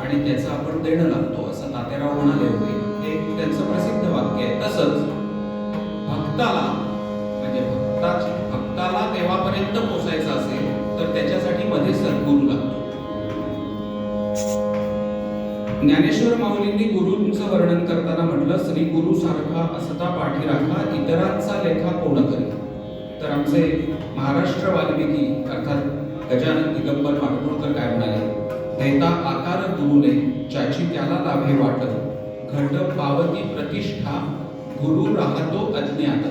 आणि त्याचं आपण देणं लागतो असं तात्याराव म्हणाले होते. हे त्यांचं प्रसिद्ध वाक्य आहे. तसंच भक्ताला म्हणजे भक्ताची भक्ताला देवापर्यंत पोचायचं असेल तर त्याच्यासाठी मध्ये सद्गुरू लागतो. ज्ञानेश्वर माऊलींनी गुरुंचं वर्णन करताना म्हटलं श्री गुरु सारखा असता पाठी राखा इतरांचा लेखा कोण करी तर आमचे महाराष्ट्र वाल्मिकी अर्थात गजानन दिगंबर माडगुळकर काय म्हणाले? देता आकार गुरुने ज्याची त्याला लाभे वाटत. घट पावती प्रतिष्ठा गुरु राहतो अज्ञात.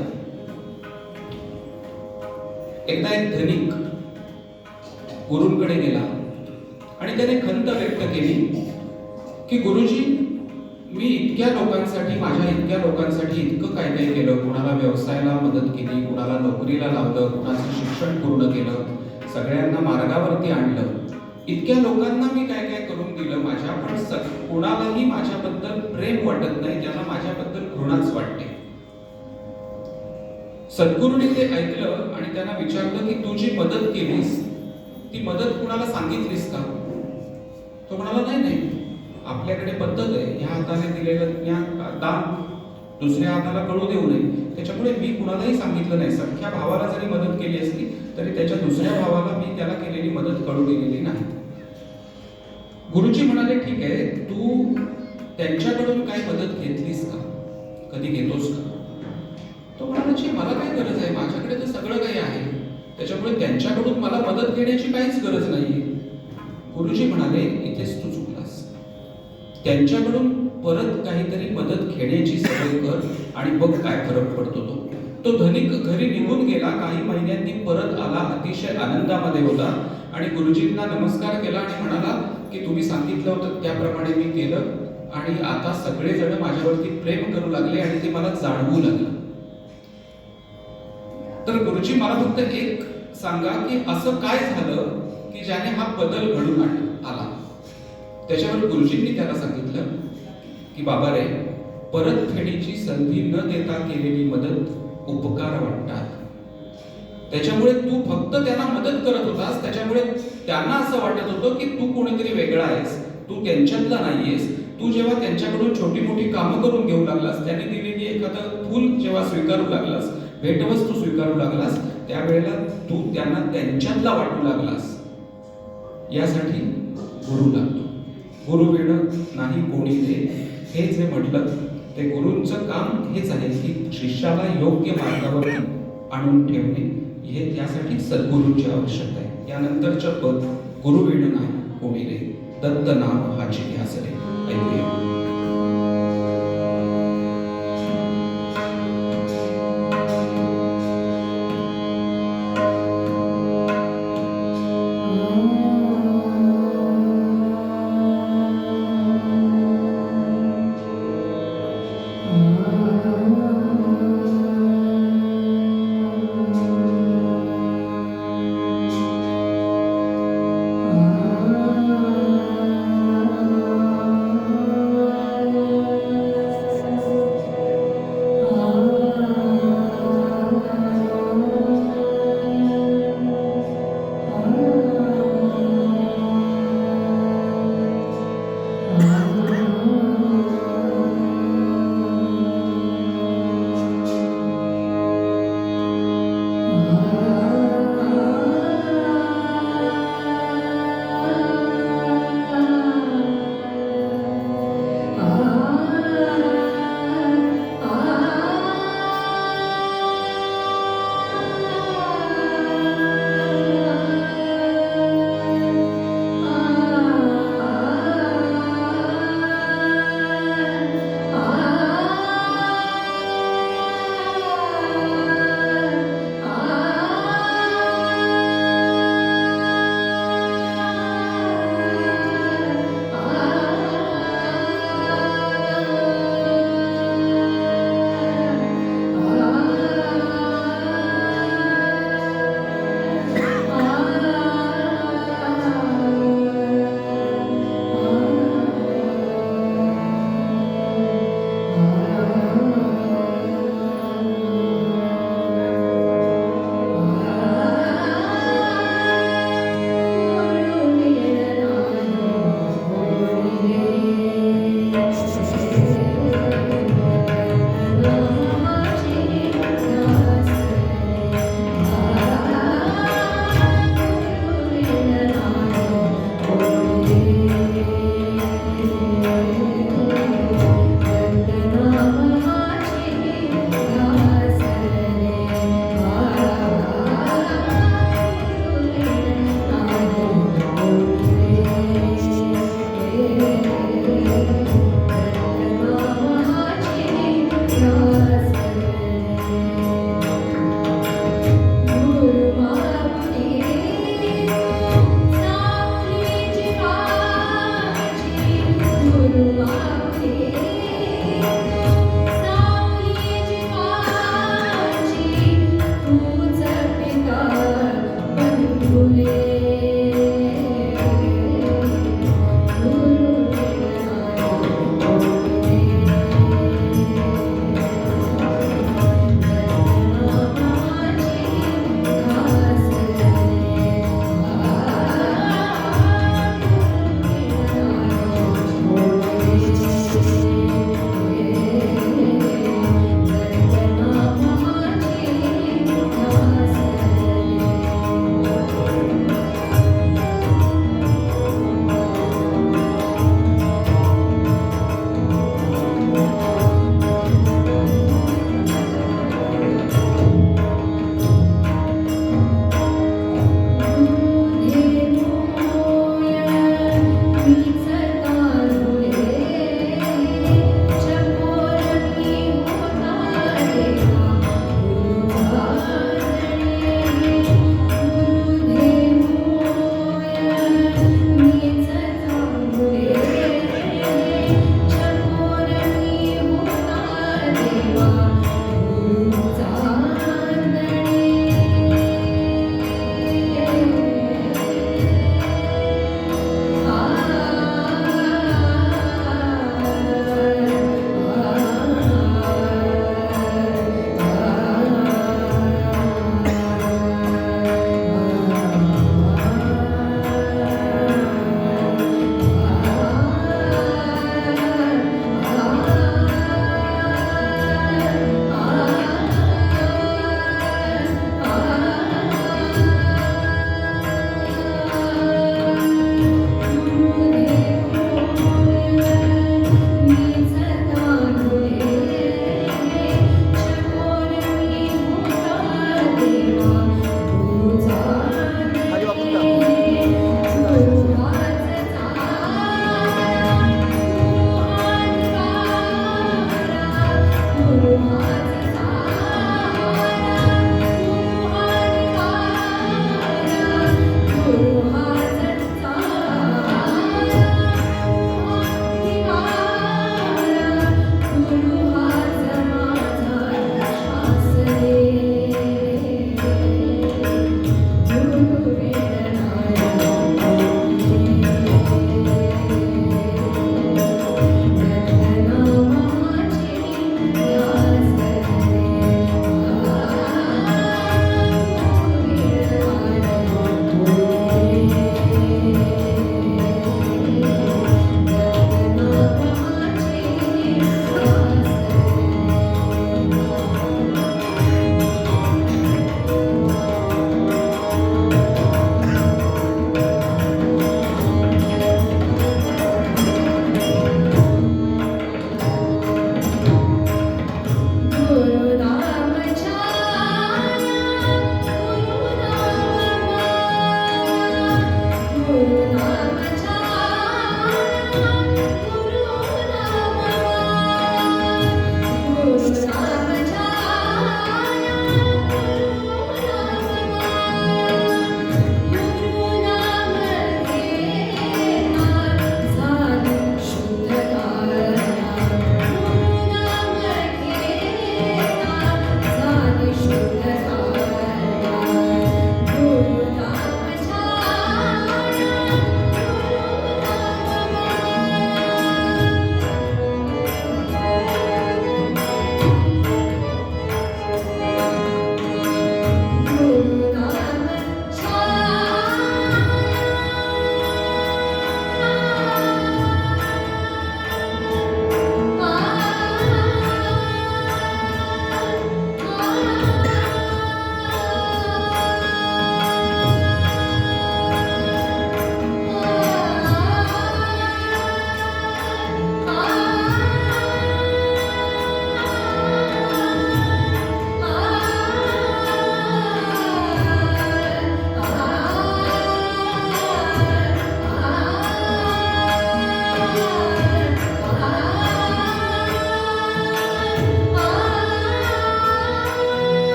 एकदा एक धनिक गुरूंकडे गेला आणि त्याने खंत व्यक्त केली की गुरुजी मी इतक्या लोकांसाठी माझ्या इतक्या लोकांसाठी इतकं काय काय केलं? कुणाला व्यवसायाला मदत केली? कुणाला नोकरीला लावलं? कुणाचं शिक्षण पूर्ण केलं? सगळ्यांना मार्गावरती आणलं. इतक्या लोकांना मी काय काय करून दिलं माझ्या पण स- कुणालाही माझ्याबद्दल प्रेम वाटत नाही त्यांना माझ्याबद्दल घृणाच वाटते. सद्गुरूने ते ऐकलं आणि त्यांना विचारलं की तू जी मदत केलीस ती मदत कुणाला सांगितलीस का? तो म्हणाला नाही नाही. आपल्याकडे पद्धत आहे. ह्या हाताने दिलेलं ज्ञान दान दुसऱ्या हाताला कळू देऊ नये. त्याच्यामुळे मी कुणालाही सांगितलं नाही. सख्या भावाला जरी मदत केली असती तरी त्याच्या दुसऱ्या भावाला मी त्याला केलेली मदत कळू दिलेली नाही. गुरुजी म्हणाले ठीक आहे तू त्यांच्याकडून काय मदत घेतलीस का? कधी घेतोस का? तो म्हणाला मला काय गरज आहे. माझ्याकडे तर सगळं काही आहे. त्याच्यामुळे त्यांच्याकडून मला मदत घेण्याची काहीच गरज नाही गुरुजी म्हणाले इथेच तू चुकलास. त्यांच्याकडून परत काहीतरी मदत घेण्याची सवय कर आणि बघ काय फरक पडतो तो. तो धनिक घरी निघून गेला. काही महिन्यांनी परत आला. अतिशय आनंदामध्ये होता आणि गुरुजींना नमस्कार केला आणि म्हणाला की तुम्ही सांगितलं होतं त्याप्रमाणे मी केलं आणि आता सगळेजण माझ्यावरती प्रेम करू लागले आणि ते मला जाणवू लागलं. तर गुरुजी मला फक्त एक सांगा की असं काय झालं की ज्याने हा बदल घडून आला? त्याच्यावर गुरुजींनी त्याला सांगितलं की बाबा रे परतफेडीची संधी न देता केलेली मदत उपकार वाटतात. त्याच्यामुळे तू फक्त त्यांना मदत करत होतास त्याच्यामुळे त्यांना असं वाटत होतं की तू कोणीतरी वेगळा आहेस. तू त्यांच्यातला नाहीयेस. तू जेव्हा त्यांच्याकडून छोटी मोठी कामं करून घेऊ लागलास त्यांनी दिलेली एखादं फूल जेव्हा स्वीकारू लागलास भेटवस्तू स्वीकारू लागलास त्यावेळेला तू त्यांना त्यांच्यातला वाटू लागलास. यासाठी गुरु लागतो. गुरु वेळ नाही कोणी दे हे जे म्हटलं. ते गुरूंचं काम हेच आहे की शिष्याला योग्य मार्गावर आणून ठेवणे. हे त्यासाठी सद्गुरूंची आवश्यकता आहे. यानंतरचं पद गुरु नाही कोणी रे? दत्त नाम हाची ध्यास रे ऐकूया.